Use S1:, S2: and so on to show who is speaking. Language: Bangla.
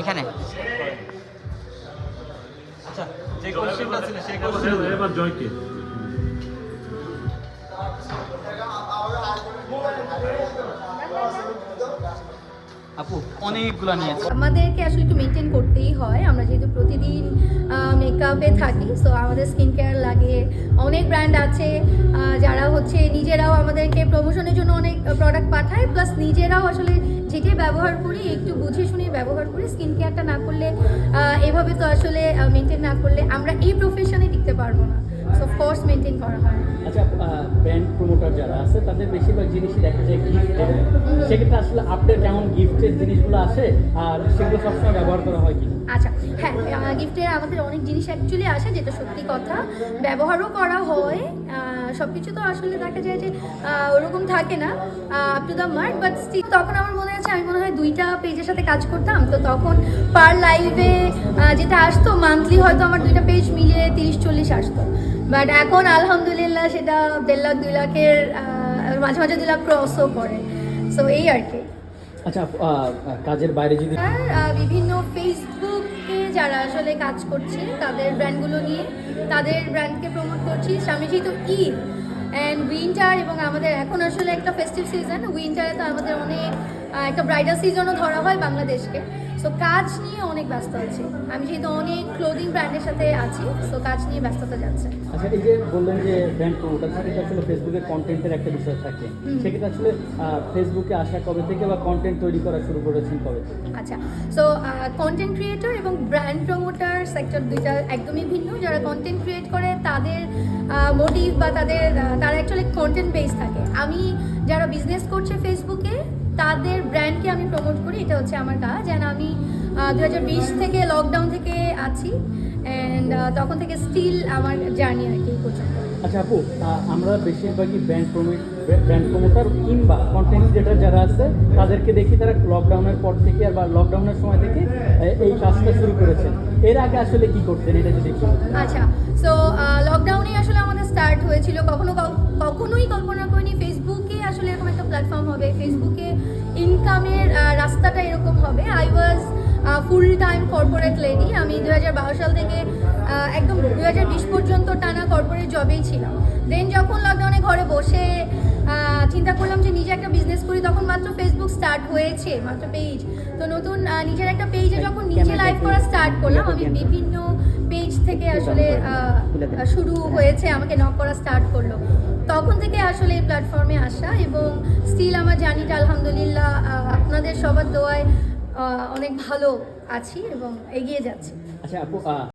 S1: এখানে
S2: আচ্ছা যে কোশ্চেনটা ছিল সেই কোশ্চেন
S3: এবার জয়কে
S1: আপু অনেকগুলো নিয়েছে।
S4: আমাদেরকে আসলে একটু মেনটেন করতেই হয়। আমরা যেহেতু প্রতিদিন মেকআপে থাকি সো আমাদের স্কিন কেয়ার লাগে অনেক ব্র্যান্ড আছে। প্রমোশনের জন্য অনেক প্রোডাক্ট পাঠায় প্লাস নিজেরাও আসলে যেটি ব্যবহার করি একটু বুঝে শুনে ব্যবহার করি স্কিন কেয়ারটা না করলে এভাবে তো আসলে মেনটেন না করলে আমরা এই প্রফেশনে টিকতে পারব না। সো কোর্স মেনটেন করা হয়।
S5: আচ্ছা ব্র্যান্ড প্রমোটার যারা আছে তাদের বেশিরভাগ জিনিসই দেখা যায় গিফটের সেক্ষেত্রে আসলে আপনার কেমন গিফটের জিনিসগুলো আসে আর সেগুলো সবসময় ব্যবহার করা হয় কি
S4: আচ্ছা হ্যাঁ গিফটের আমাদের অনেক জিনিস অ্যাকচুয়ালি আসে যেটা সত্যি কথা। ব্যবহারও করা হয় সব কিছু তো আসলে দেখা যায় যে ওরকম থাকে না up to the mark but still তখন আমার মনে আছে, আমি মনে হয় দুইটা পেজের সাথে কাজ করতাম, তো তখন পার লাইভে যেটা আসতো মান্থলি হয়তো আমার দুইটা পেজ মিলিয়ে তিরিশ, চল্লিশ আসতো। বাট এখন আলহামদুলিল্লাহ সেটা দেড় লাখ, দুই লাখের মাঝে মাঝে দুই লাখ ক্রসও করে। সো এই আর কি।
S5: আচ্ছা কাজের বাইরে যদি
S4: বিভিন্ন ফেসবুকে যারা আসলে কাজ করছে, তাদের ব্র্যান্ডগুলো নিয়ে, তাদের ব্র্যান্ডকে প্রমোট করছি। স্বামীজি তো ঈদ। অ্যান্ড উইন্টার এবং আমাদের এখন আসলে একটা ফেস্টিভ সিজন উইন্টারে তো আমাদের অনেক একটা ব্রাইডাল সিজনও ধরা হয় বাংলাদেশকে। সো কাজ নিয়ে অনেক ব্যস্ত আছি। আমি যেহেতু অনেক ক্লোদিং ব্র্যান্ডের সাথে আছি সো কাজ নিয়ে ব্যস্ততা যাচ্ছে।
S5: আচ্ছা এই যে বললেন যে ব্র্যান্ড প্রমোটার সেক্ষেত্রে আসলে ফেসবুকে কন্টেন্টের একটা বিষয় থাকে। সেক্ষেত্রে আসলে ফেসবুকে আসা কবে থেকে বা কন্টেন্ট তৈরি করা শুরু করেছেন কবে
S4: আচ্ছা সো কন্টেন্ট ক্রিয়েটর এবং ব্র্যান্ড প্রমোটার সেক্টর দুইটা একদমই ভিন্ন। যারা কন্টেন্ট ক্রিয়েট করে তাদের মোটিভ বা তাদের তারা অ্যাকচুয়ালি কন্টেন্ট বেস থাকে। আমি যারা বিজনেস করছে ফেসবুকে তাদের ব্র্যান্ডকে আমি প্রমোট করি, এটা হচ্ছে আমার কাজ। অ্যান্ড আমি দু হাজার বিশ থেকে লকডাউন থেকে আছি। অ্যান্ড তখন থেকে স্টিল আমার জার্নি আর কি পর্যন্ত।
S5: আচ্ছা আপু আমরা বেশিরভাগই ব্র্যান্ড প্রমোট ব্র্যান্ড প্রমোটার কিংবা কন্টেন্ট ক্রিয়েটার যারা আছে, তাদেরকে দেখি তারা লকডাউনের পর থেকে বা লকডাউনের সময় থেকে এই কাজটা শুরু করেছেন এর আগে আসলে কি করতেন, এটা যদি
S4: আচ্ছা সো লকডাউনে আসলে আমাদের স্টার্ট হয়েছিল, কখনো কখনোই কল্পনা করিনি ফেসবুকে আসলে এরকম একটা প্ল্যাটফর্ম হবে। ফেসবুকে ইনকামের রাস্তাটা এরকম হবে। I was full time corporate lady আমি দু হাজার বারো সাল থেকে একদম দু হাজার পর্যন্ত টানা কর্পোরেট জবেই ছিলাম দেন যখন লকডাউনে ঘরে বসে চিন্তা করলাম যে নিজে একটা বিজনেস করি তখন মাত্র ফেসবুক স্টার্ট হয়েছে মাত্র পেজ তো নতুন নিজের একটা পেজে যখন নিজে লাইভ করা স্টার্ট করলাম আমি বিভিন্ন পেজ থেকে আসলে শুরু হয়েছে আমাকে নক করা স্টার্ট করল। তখন থেকে আসলে এই প্ল্যাটফর্মে আসা এবং স্টিল আমার জার্নিটা আলহামদুলিল্লাহ আপনাদের সবার দোয়ায় অনেক ভালো আছি এবং এগিয়ে যাচ্ছি।
S5: আচ্ছা আপু